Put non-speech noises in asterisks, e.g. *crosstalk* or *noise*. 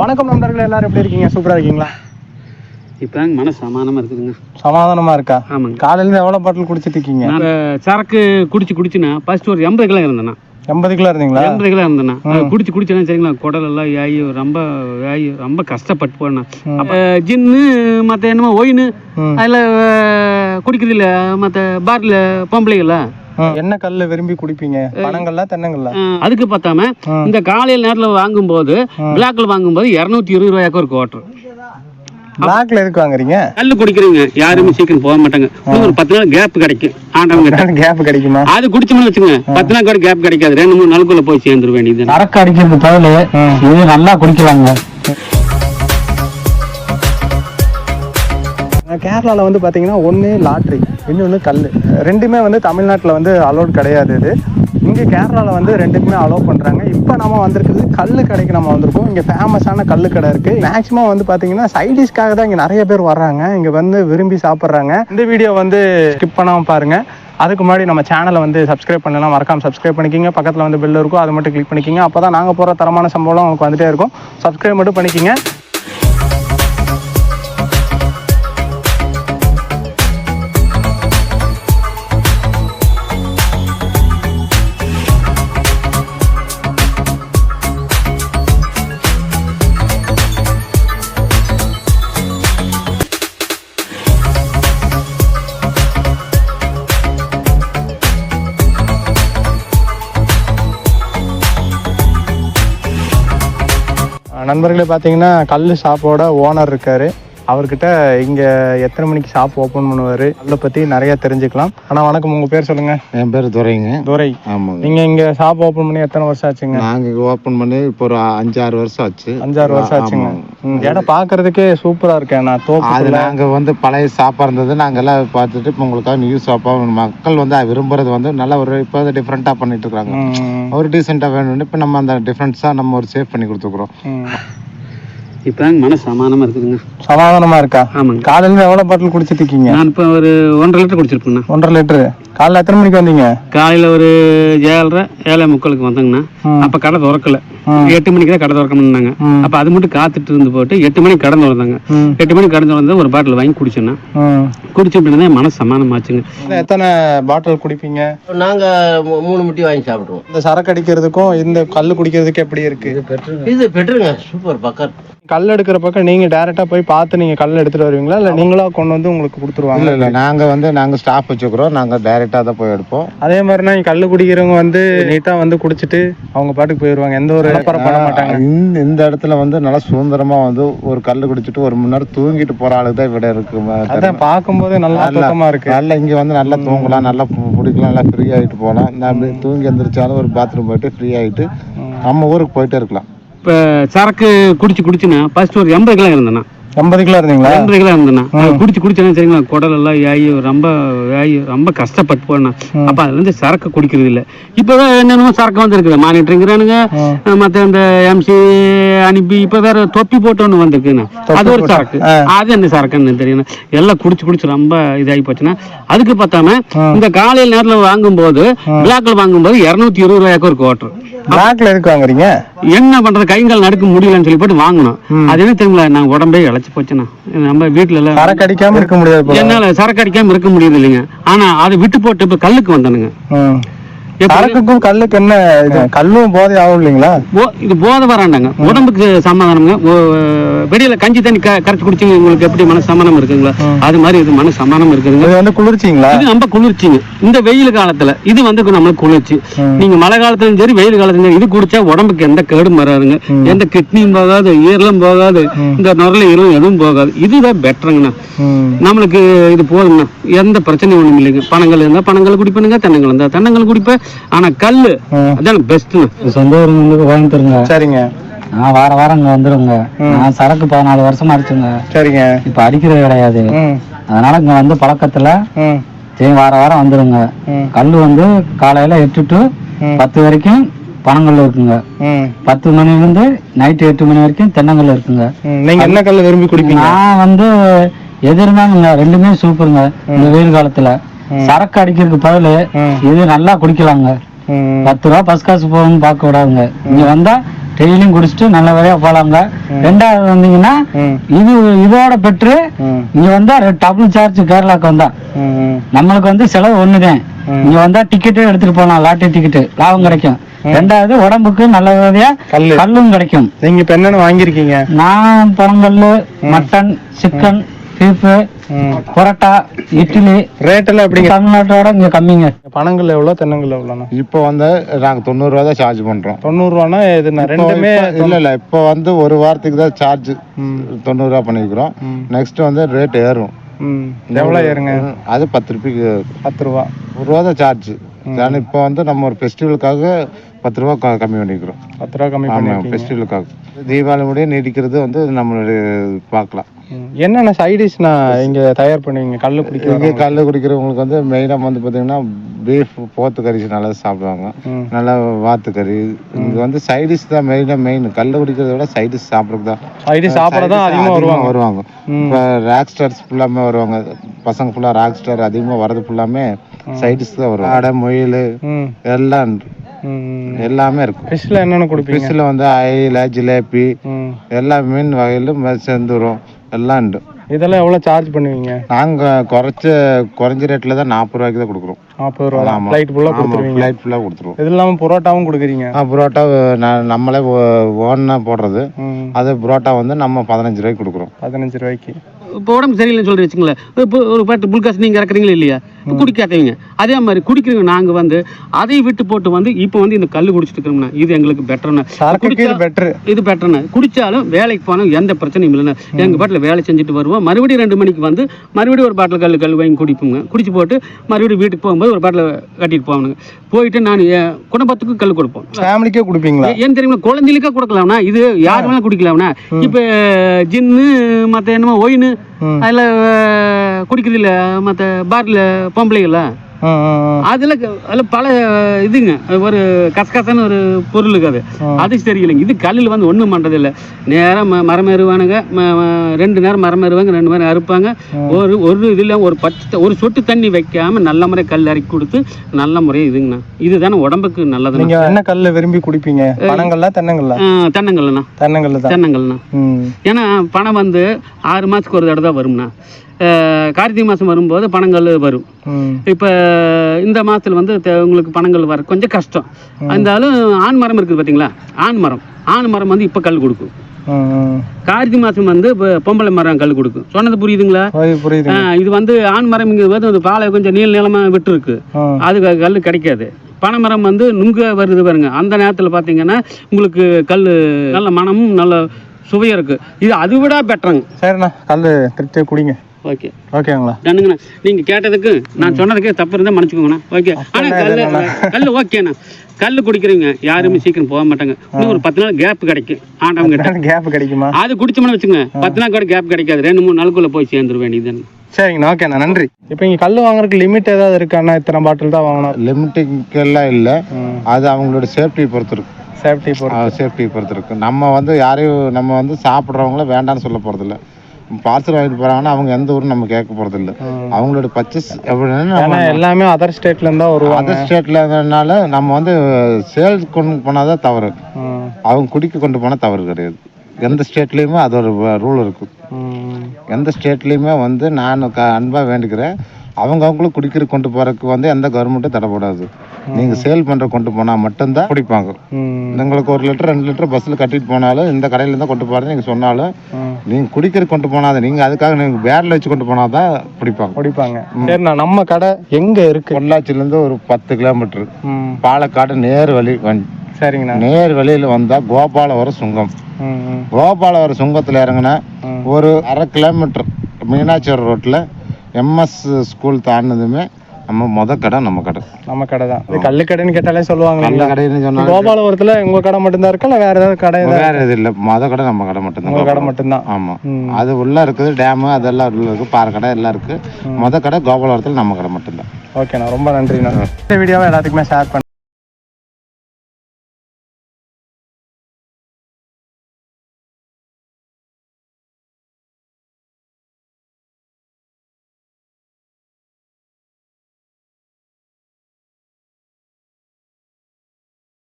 வணக்கம் நண்பர்களே எல்லாரும் எப்படி இருக்கீங்க? சூப்பரா இருக்கீங்களா? இப்போ மன சமானமாக இருக்குதுங்க. சமாதானமா இருக்கா? ஆமாங்க. காலையில இருந்து எவ்வளவு பாட்டில் குடிச்சிட்டு இருக்கீங்க? நான் சரக்கு குடிச்சு குடிச்சுனா ஃபர்ஸ்ட் ஒரு எண்பது கிலோ இருந்தேண்ணா. எண்பது கிலோ இருந்தீங்களா? எண்பது கிலோ இருந்தேண்ணா. குடிச்சு குடிச்சேன்னா சரிங்களா குடல் எல்லாம் ஆகி ரொம்ப ஆகி ரொம்ப கஷ்டப்பட்டு போனேன் அப்போ ஜின்னு மற்ற என்னமோ ஒயின் ம். அதில் குடிக்கிறது இல்லை மற்ற பாட்டில் பொம்பளைங்களா. என்ன கல்லு விரும்பி குடிப்பீங்க. பனங்கள்ல தென்னங்கள்ல. அதுக்கு பார்த்தாம. இந்த காலையில் நேரத்தில் வாங்கும்போது பிளாக்ல வாங்கும்போது இரநூத்தி இருபது ரூபாய்க்கு ஒரு குவார்டர் பிளாக்ல எதுக்கு வாங்குறீங்க? கல்லு குடிக்கிறீங்க யாருமே சீக்கிரம் போக மாட்டாங்க. ஒரு பத்து நாள் கேப் கிடைக்கும். ஆண்டவங்க கேப் *laughs* கிடைக்குமா? அது குடிச்சோம்னு வச்சுங்க பத்து நாள் கூட கேப் கிடைக்காது. ரெண்டு மூணு நாளுக்குள்ள போய் சேர்ந்துட வேண்டியது சரக்கு அடிக்கிறது பதில் இது நல்லா குடிக்கலாங்க. கேரளாவில் வந்து பார்த்திங்கன்னா ஒன்று லாட்ரி இன்னொன்று கல் ரெண்டுமே வந்து தமிழ்நாட்டில் வந்து அலோட் கிடையாது இது. இங்கே கேரளாவில் வந்து ரெண்டுக்குமே அலோவ் பண்ணுறாங்க இப்போ நம்ம வந்திருக்கிறது கல் கடைக்கு நம்ம வந்திருக்கோம். இங்கே ஃபேமஸான கல் கடை இருக்குது மேக்ஸிமம் வந்து பார்த்தீங்கன்னா சைடிஷ்காக தான் இங்கே நிறைய பேர் வர்றாங்க. இங்கே வந்து விரும்பி சாப்பிட்றாங்க. இந்த வீடியோ வந்து ஸ்கிப் பண்ணாமல் பாருங்கள் அதுக்கு முன்னாடி நம்ம சேனலை வந்து சப்ஸ்கிரைப் பண்ணலாம் மறக்காம சப்ஸ்கிரைப் பண்ணிக்கிங்க. பக்கத்தில் வந்து பெல் இருக்கும். அதை மட்டும் கிளிக் பண்ணிக்கிங்க. அப்போ தான் நாங்கள் போகிற தரமான சம்பளம் உங்களுக்கு வந்துட்டே இருக்கும். சப்ஸ்கிரைப் மட்டும் பண்ணிக்கிங்க. நண்பர்களே பார்த்தீங்கன்னா கல் ஷாப்போட ஓனர் இருக்காரு. அவர்கிட்ட இங்க எத்தனை மணிக்கு ஷாப் ஓபன் பண்ணுவாரு? அதை பத்தி நிறைய தெரிஞ்சுக்கலாம். ஆனா வணக்கம். உங்க பேர் சொல்லுங்க. என் பேர் துரைங்க. துரை. ஆமாங்க. நீங்க இங்க ஷாப் ஓபன் பண்ணி எத்தனை வருஷம் ஆச்சுங்க? நாங்கள் ஓப்பன் பண்ணி இப்போ ஒரு அஞ்சாறு வருஷம் ஆச்சு. அஞ்சாறு வருஷம் ஆச்சுங்க. இடம் பாக்குறதுக்கே சூப்பரா இருக்கேன் நான் அது தோப்பு நாங்கள் வந்து பழைய ஷாப்பாக இருந்தது. நாங்கள் எல்லாம் பார்த்துட்டு இப்போ உங்களுக்காக நியூ ஷாப்பாக மக்கள் வந்து விரும்புறது வந்து நல்ல ஒரு இப்போ டிஃப்ரெண்ட்டாக பண்ணிட்டு இருக்காங்க. ஒரு டீசெண்டாக வேணும்னு இப்போ நம்ம அந்த டிஃப்ரெண்ட்ஸாக நம்ம ஒரு சேவ் பண்ணி கொடுத்துக்குறோம். இப்போ மன சமானமாக இருக்குதுங்க. சமாதானமா இருக்கா? ஆமாங்க. காலையில எவ்வளவு பாட்டில் குடிச்சிட்டு இருக்கீங்க? நான் இப்போ ஒரு ஒன்றரை லிட்டர் குடிச்சிருப்பேண்ணா ஒன்றரை லிட்டரு. காலைல எத்தனை மணிக்கு வந்தீங்க? காலையில் ஒரு ஏழரை ஏழை முக்காலுக்கு வந்தாங்கண்ணா. அப்போ கடை திறக்கல. எட்டு மணிக்கு தான் கடை திறக்கணும்னாங்க. அப்போ அது மட்டும் காத்துட்டு இருந்து போட்டு எட்டு மணிக்கு கடை திறந்தாங்க. எட்டு மணிக்கு கடை திறந்து ஒரு பாட்டில் வாங்கி குடிச்சேன்னா. குடிச்ச அப்படின்னா மன சமானமாச்சுங்க எத்தனை பாட்டில் குடிப்பீங்க? நாங்க மூணு முட்டி வாங்கி சாப்பிடுவோம். இந்த சரக்கு அடிக்கிறதுக்கும் இந்த கல் குடிக்கிறதுக்கு எப்படி இருக்கு? இது பெட்ருங்க. சூப்பர் பக்கர் கல் எடுக்கிற பக்கம் நீங்க டைரக்டா போய் பார்த்து நீங்க கல் எடுத்துட்டு வருவீங்களா? இல்ல நீங்களா கொண்டு வந்து உங்களுக்கு கொடுத்துருவாங்க இல்லை இல்லை. நாங்கள் வந்து நாங்கள் ஸ்டாஃப் வச்சுக்கிறோம். நாங்கள் டைரெக்டாக தான் போய் எடுப்போம். அதே மாதிரினா இங்க கல் குடிக்கிறவங்க வந்து நீட்டா வந்து குடிச்சிட்டு அவங்க பாட்டுக்கு போயிருவாங்க. எந்த ஒரு இழப்பறம் பண்ண மாட்டாங்க. இந்த இந்த இடத்துல வந்து நல்லா சுதந்திரமா வந்து ஒரு கல் குடிச்சிட்டு ஒரு மணி நேரம் தூங்கிட்டு போற ஆளுக்கு தான் விட இருக்கு. அதான் பார்க்கும்போது நல்லா நல்லா- தூக்கமா இருக்கு. நல்லா இங்க வந்து நல்லா தூங்கலாம் நல்லா பு- குடிக்கலாம் நல்லா ஃப்ரீ ஆயிட்டு போகலாம். நான் அப்படியே தூங்கி எந்திரிச்சாலும் ஒரு பாத்ரூம் போயிட்டு ஃப்ரீ ஆயிட்டு நம்ம ஊருக்கு போயிட்டே இருக்கலாம். இப்போ சரக்கு குடிச்சு குடிச்சுன்னா ஃபர்ஸ்ட் ஒரு எண்பது கிலோ இருந்தேண்ணா எண்பது கிலோ இருந்தீங்களா எண்பது கிலோ இருந்தேண்ணா குடிச்சு குடிச்சேன்னா சரிங்களா குடல் எல்லாம் ஆகி ரொம்ப ஆகி ரொம்ப கஷ்டப்பட்டு போனேன் அப்போ அதுல இருந்து சரக்கு குடிக்கிறது இல்லை. இப்போ என்னென்னமோ சரக்கு வந்து இருக்குது மானிட்டருங்கிறானுங்க மற்ற இந்த எம்சி அனுப்பி இப்போ வேற தொப்பி போட்டு ஒன்று வந்திருக்குண்ணா அது ஒரு சரக்கு. அது என்ன சரக்குன்னு தெரியணும் எல்லாம் குடிச்சு குடிச்சு ரொம்ப இதாகி போச்சுன்னா அதுக்கு பார்த்தாம இந்த காலையில் நேரத்தில் வாங்கும்போது பிளாக்ல வாங்கும்போது இரநூத்தி இருபது ரூபாய்க்கு ஒரு குவார்டர் பிளாக்ல எதுக்கு வாங்குறீங்க? என்ன பண்றது? கைங்கால் நடக்க முடியலன்னு சொல்லி போட்டு வாங்கணும் அது என்ன தெரியுங்களா? நான் உடம்பே இழைச்சி போச்சுண்ணா. நம்ம வீட்டுல எல்லாம் சரக்கு அடிக்காம இருக்க முடியாது என்னால சரக்கு அடிக்காம இருக்க முடியுது இல்லைங்க. ஆனா அதை விட்டு போட்டு இப்ப கல்லுக்கு வந்தானுங்க? சரக்குக்கும் கல்லுக்கு என்ன கல்லும் போதை ஆகும் இல்லைங்களா? இது போதை வராண்டாங்க. உடம்புக்கு சமாதானம்ங்க. வெளியில கஞ்சி தண்ணி கரைச்சு குடிச்சீங்க உங்களுக்கு எப்படி மன சமாதானம் இருக்குங்களா? அது மாதிரி இது மன சமாதானம் இருக்குதுங்க. இது வந்து குளிர்ச்சிங்களா? இது ரொம்ப குளிர்ச்சிங்க. இந்த வெயில் காலத்துல இது வந்து நம்மளுக்கு குளிர்ச்சி. நீங்க மழை காலத்துலயும் சரி வெயில் காலத்துலயும் சரி இது குடிச்சா உடம்புக்கு எந்த கேடும் வராதுங்க. எந்த கிட்னியும் போகாது ஈரலும் போகாது இந்த நுரல ஈரலும் எதுவும் போகாது. இதுதான் பெட்டருங்கண்ணா. நம்மளுக்கு இது போதுங்கண்ணா எந்த பிரச்சனையும் ஒண்ணும் இல்லைங்க. பணங்கள் இருந்தா பணங்கள் குடிப்பேனுங்க தென்னங்கள் இருந்தா தென்னங்கள் குடிப்பேன். ஆனா கல்லு அதான் பெஸ்ட்டுங்க சொந்த ஊருங்களுக்கு வாங்கி தருங்க சரிங்க. நான் வார வாரம் இங்க வந்துருங்க நான் சரக்கு பதினாலு வருஷமா அடிச்சுங்க. சரிங்க. இப்ப அடிக்கிறது கிடையாது. அதனால இங்க வந்து பழக்கத்துல சரி வார வாரம் வந்துருங்க ம். கல் வந்து காலையில எட்டு டு பத்து வரைக்கும் பனங்கல் இருக்குங்க. பத்து மணிலேருந்து நைட்டு எட்டு மணி வரைக்கும் தென்னங்கல் இருக்குங்க. நீங்க என்ன கல் விரும்பி குடிப்பீங்க? நான் வந்து எது ரெண்டுமே சூப்பருங்க இந்த வெயில் காலத்துல. சரக்கு அடிக்கிறதுக்கு பதில் இது நல்லா குடிக்கலாங்க. பத்து ரூபா பஸ் காசு போகணும்னு பார்க்க விடாதுங்க இங்க வந்தா டெய்லியும் குடிச்சிட்டு நல்லபடியா போலாங்க ரெண்டாவது வந்தீங்கன்னா இது இதோட பெற்று இங்க வந்தா டபுள் சார்ஜ் கேரளாக்கு வந்தா. நம்மளுக்கு வந்து செலவு ஒண்ணுதான். இங்க வந்தா டிக்கெட்டு எடுத்துட்டு போகலாம் லாட்டரி டிக்கெட்டு லாபம் கிடைக்கும். ரெண்டாவது உடம்புக்கு நல்லபடியா கல்லு. கல்லும் கிடைக்கும். நீங்க இப்ப என்னென்ன வாங்கியிருக்கீங்க? நான் பழங்கல்லு mutton chicken beef parotta idli rate எல்லாம் எப்படிங்க? தமிழ்நாட்டோட இங்க கம்மிங்க. பனங்கல் எவ்வளோ தென்னங்கல் எவ்வளோண்ணா? இப்போ வந்து நாங்கள் தொண்ணூறுரூவா தான் சார்ஜ் பண்ணுறோம் தொண்ணூறுவானா எதுண்ணா? ரெண்டுமே இல்லை இல்லை இப்போ வந்து ஒரு வாரத்துக்கு தான் சார்ஜ் ம். தொண்ணூறுரூவா பண்ணிக்கிறோம் ம். நெக்ஸ்ட் வந்து ரேட் ஏறும். ம். எவ்வளோ ஏறுங்க? அது பத்து ரூபாய்க்கு பத்து ரூபா. ஒரு ரூபா தான் சார்ஜ் ஆனால் இப்போ வந்து நம்ம ஒரு ஃபெஸ்டிவலுக்காக பத்து ரூபா க- கம்மி பண்ணிக்கிறோம் பத்து ரூபா கம்மி பண்ணிருக்கீங்க ஃபெஸ்டிவலுக்காக தீபாவளி முடிய நீடிக்கிறது வந்து நம்மளுடைய பார்க்கலாம். என்னென்ன சைடிஷ்ண்ணா இங்க தயார் பண்ணுவீங்க கல்லு இங்கே குடிக்க கல் குடிக்கிறவங்களுக்கு வந்து மெயினாக வந்து பார்த்தீங்கன்னா பீஃப் போத்து கறி நல்லா சாப்பிடுவாங்க. நல்லா வாத்து கறி இங்கே வந்து சைடிஷ் தான் மெயினாக மெயின் கல் குடிக்கிறத விட சைடிஷ் சாப்பிட்றது தான். சைடிஷ் சாப்பிட தான் அதிகமாக வருவாங்க. வருவாங்க. இப்போ ராக் ஸ்டார்ஸ் ஃபுல்லாமே வருவாங்க. பசங்க ஃபுல்லாக ராக் ஸ்டார் அதிகமாக வர்றது ஃபுல்லாமே சைடிஷ் தான் வருவாங்க. ஆடை முயல் எல்லாம் எல்லாமே இருக்கும் ஃபிஷ்ல என்னென்ன கொடுப்பீங்க? ஃபிஷ்ஷில் வந்து அயில ஜிலேபி எல்லா மீன் வகையிலும் செந்துரும் எல்லாம் உண்டு. இதெல்லாம் எவ்வளோ சார்ஜ் பண்ணுவீங்க? நாங்கள் குறைச்ச குறைஞ்ச ரேட்டில் தான் நாற்பது ரூபாய்க்கு தான் கொடுக்குறோம். நாற்பது ரூபா. ஃப்ளைட் ஃபுல்லாக கொடுத்துருவீங்க. ஃப்ளைட் ஃபுல்லாக கொடுத்துருவோம். இது இல்லாமல் புரோட்டாவும் கொடுக்குறீங்க? ஆ புரோட்டா நான் நம்மளே ஓன்னா போடுறது. அது புரோட்டா வந்து நம்ம பதினஞ்சு ரூபாய்க்கு கொடுக்குறோம். பதினஞ்சு ரூபாய்க்கு. இப்போ உடம்பு சரியில்லைன்னு சொல்லி வச்சுங்களேன் இப்போ ஒரு பாட்டு புல்காஸ் நீங்கள் இறக்குறீங்களா இல்லையா? இப்போ குடிக்காதவங்க. அதே மாதிரி குடிக்கிறவங்க நாங்கள் வந்து அதை விட்டு போட்டு வந்து இப்போ வந்து இந்த கல் குடிச்சிட்டு இருக்கிறோம்னா இது எங்களுக்கு பெட்டர்னா சரக்குக்கு இது பெட்டர்னா குடிச்சாலும் வேலைக்கு போனால் எந்த பிரச்சனையும் இல்லைண்ணா எங்கள் பாட்டில் வேலை செஞ்சுட்டு வருவோம். மறுபடியும் ரெண்டு மணிக்கு வந்து மறுபடியும் ஒரு பாட்டில் கல் கல் வாங்கி குடிப்போங்க. குடிச்சு போட்டு மறுபடியும் வீட்டுக்கு போகும்போது ஒரு பாட்டில் கட்டிட்டு போவானுங்க. போயிட்டு நான் என் குடும்பத்துக்கு கல் கொடுப்போம். ஃபேமிலிக்கே கொடுப்பீங்களா? ஏன் தெரியுமா? குழந்தைகளுக்கே கொடுக்கலாம்னா இது யார் வேணாலும் குடிக்கலாம்னா. இப்போ ஜின்னு மற்ற என்னமோ ஒயின் ம். அதில் குடிக்கிறது இல்லை மற்ற பாட்டில் பொம்பளைகளா அதில் அதில் பல இதுங்க. ஒரு கசகசன்னு ஒரு பொருளுக்கு அது. அது சரியில்லைங்க. இது கல்லில் வந்து ஒன்றும் பண்ணுறதில்ல நேராக ம மரம் ஏறுவானுங்க ரெண்டு நேரம் மரம் ஏறுவாங்க ரெண்டு நேரம் அறுப்பாங்க. ஒரு ஒரு இதில் ஒரு பத்து ஒரு சொட்டு தண்ணி வைக்காம நல்ல முறை கல் இறக்கி கொடுத்து நல்ல முறை இதுங்கண்ணா. இதுதானே உடம்புக்கு நல்லதுண்ணா. நீங்க என்ன கல்லு விரும்பி குடிப்பீங்க? பனங்கல்ல தென்னங்கல்ல தென்னங்கல்ண்ணா தென்னங்கல்லு தான் தென்னங்கல்ண்ணா ம். ஏன்னா பணம் வந்து ஆறு மாதத்துக்கு ஒரு தடவை தான் வரும்ண்ணா. கார்த்திகை மாதம் வரும்போது பணங்கள் வரும். இப்போ இந்த மாதத்தில் வந்து உங்களுக்கு பணங்கள் வர கொஞ்சம் கஷ்டம். இருந்தாலும் ஆண் மரம் இருக்குது பார்த்தீங்களா ஆண் மரம். ஆண் மரம் வந்து இப்போ கல் கொடுக்கும். கார்த்திகை மாதம் வந்து இப்போ பொம்பளை மரம் கல் கொடுக்கும். சொன்னது புரியுதுங்களா? இது வந்து ஆண் மரம் இங்கே வந்து பாலை கொஞ்சம் நீள நீளமாக விட்டுருக்கு. அது கல் கிடைக்காது. பனைமரம் வந்து நுங்க வருது பாருங்க. அந்த நேரத்தில் பார்த்தீங்கன்னா உங்களுக்கு கல் நல்ல மனமும் நல்ல சுவையாக இருக்குது இது அதை விட பெட்டருங்க. சரிண்ணா கல்லு திருப்தியாக குடிங்க. ஓகே ஓகேங்களா? டன்னுங்கண்ணா நீங்கள் கேட்டதுக்கு நான் சொன்னதுக்கு தப்பு இருந்தால் மன்னிச்சுக்கோங்கண்ணா. ஓகே ஆனால் கல் கல் ஓகேண்ணா கல் குடிக்கிறவங்க யாருமே சீக்கிரம் போக மாட்டாங்க. இன்னும் ஒரு பத்து நாள் கேப் கிடைக்கும். ஆண்டவங்க கிட்ட. கேப் கிடைக்குமா? அது குடிச்சோம்னு வச்சுங்க பத்து நாள் கூட கேப் கிடைக்காது. ரெண்டு மூணு நாளுக்குள்ள போய் சேர்ந்துட வேண்டியதுதானே. சரிங்கண்ணா. ஓகேண்ணா. நன்றி. இப்போ இங்கே கல் வாங்குறதுக்கு லிமிட் ஏதாவது இருக்காண்ணா இத்தனை பாட்டில் தான் வாங்கணும். லிமிட்டிங்கெல்லாம் இல்லை. அது அவங்களோட சேஃப்டி பொறுத்து இருக்கு. சேஃப்டி பொறுத்து. இருக்கு. நம்ம வந்து யாரையும் நம்ம வந்து சாப்பிட்றவங்கள வேண்டாம்னு சொல்ல போகிறதில்ல பார்சல் வாங்கிட்டு போகிறாங்கன்னா அவங்க எந்த ஊரும் நம்ம கேட்க போகிறதில்ல அவங்களோட பர்ச்சேஸ் எப்படின்னா எல்லாமே அதர் ஸ்டேட்ல இருந்தா வருவாங்க. அதர் ஸ்டேட்லனால நம்ம வந்து சேல்ஸ் கொண்டு போனால் தான் தவறு அவங்க குடிக்க கொண்டு போனால் தவறு கிடையாது. எந்த ஸ்டேட்லேயுமே அது ஒரு ரூல் இருக்குது எந்த ஸ்டேட்லேயுமே வந்து நான் க அன்பாக வேண்டிக்கிறேன். அவங்க அவங்களும் குடிக்கிற கொண்டு போகிறதுக்கு வந்து எந்த கவர்மெண்ட்டும் தடப்படாது நீங்கள் சேல் பண்ணுற கொண்டு போனால் மட்டும்தான் குடிப்பாங்க. உங்களுக்கு ஒரு லிட்டர் ரெண்டு லிட்டர் பஸ்ஸில் கட்டிட்டு போனாலும் இந்த கடையில தான் கொண்டு போகிறது நீங்கள் சொன்னாலும். நீங்கள் குடிக்கிற கொண்டு போனாத நீங்கள் அதுக்காக நீங்கள் பேரில் வச்சு கொண்டு போனால் தான் குடிப்பாங்க. குடிப்பாங்க சரிண்ணா நம்ம கடை எங்க இருக்கு? பொள்ளாச்சிலேருந்து ஒரு பத்து கிலோமீட்டர் ம், பாலக்காடு நேர் வழி வண்டி சரிங்கண்ணா. நேர் வழியில் வந்தால் கோபாலவரம் சுங்கம். கோபாலவரம் சுங்கத்தில் இறங்குனா. ஒரு அரை கிலோமீட்டர் மீனாட்சிபுரம் ரோட்டில் எம்எஸ் ஸ்கூல் தாண்டினதுமே நம்ம முத கடை நம்ம கடை. நம்ம கடை தான். இது கல்லு கடைன்னு கேட்டாலே சொல்லுவாங்க நல்ல கடைன்னு சொன்னாலும் கோபாலபுரத்துல உங்க கடை மட்டும்தான் இருக்கா? இல்ல வேற ஏதாவது கடை வேற இது இல்லை. முத கடை நம்ம கடை மட்டும்தான். உங்க கடை மட்டும்தான். ஆமாம் ம். அது உள்ள இருக்குது டேமு அதெல்லாம் உள்ள இருக்குது பாறை கடை எல்லாம் இருக்குது முத கடை கோபாலவரத்தில் நம்ம கடை மட்டும்தான். ஓகேண்ணா. ரொம்ப நன்றிண்ணா. இந்த வீடியோவை எல்லாத்துக்குமே ஷேர் பண்ணுங்க.